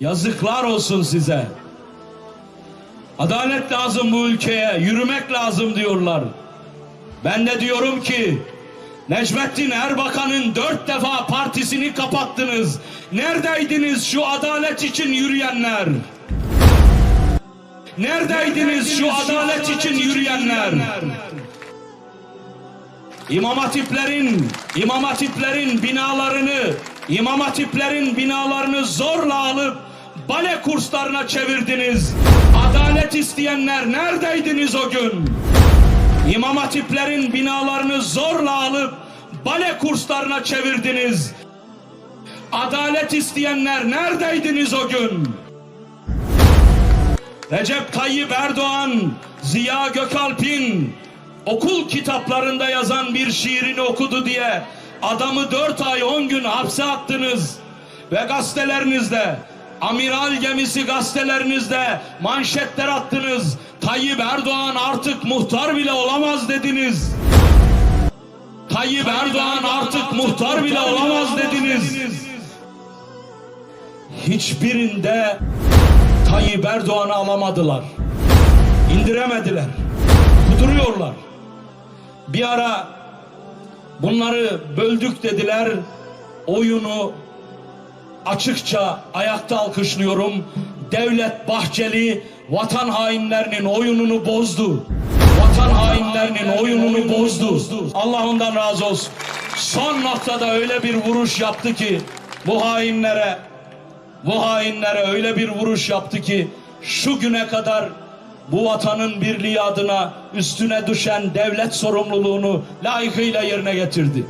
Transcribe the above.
Yazıklar olsun size. Adalet lazım bu ülkeye, yürümek lazım diyorlar. Ben de diyorum ki Necmettin Erbakan'ın dört defa partisini kapattınız. Neredeydiniz şu adalet için yürüyenler? Neredeydiniz şu adalet için yürüyenler? İmam hatiplerin, imam hatiplerin binalarını, imam hatiplerin binalarını zorla alıp bale kurslarına çevirdiniz. Adalet isteyenler neredeydiniz o gün? İmam hatiplerin binalarını zorla alıp bale kurslarına çevirdiniz. Adalet isteyenler neredeydiniz o gün? Recep Tayyip Erdoğan, Ziya Gökalp'in okul kitaplarında yazan bir şiirini okudu diye adamı dört ay on gün hapse attınız ve gazetelerinizde amiral gemisi gazetelerinizde manşetler attınız. Tayyip Erdoğan artık muhtar bile olamaz dediniz. Tayyip Erdoğan artık muhtar bile olamaz dediniz. Hiçbirinde Tayyip Erdoğan'ı alamadılar. İndiremediler. Kuduruyorlar. Bir ara bunları böldük dediler. Oyunu açıkça ayakta alkışlıyorum. Devlet Bahçeli vatan hainlerinin oyununu bozdu. Vatan hainlerinin oyununu bozdu. Allah ondan razı olsun. Son noktada öyle bir vuruş yaptı ki bu hainlere bu hainlere öyle bir vuruş yaptı ki şu güne kadar bu vatanın birliği adına üstüne düşen devlet sorumluluğunu layıkıyla yerine getirdi.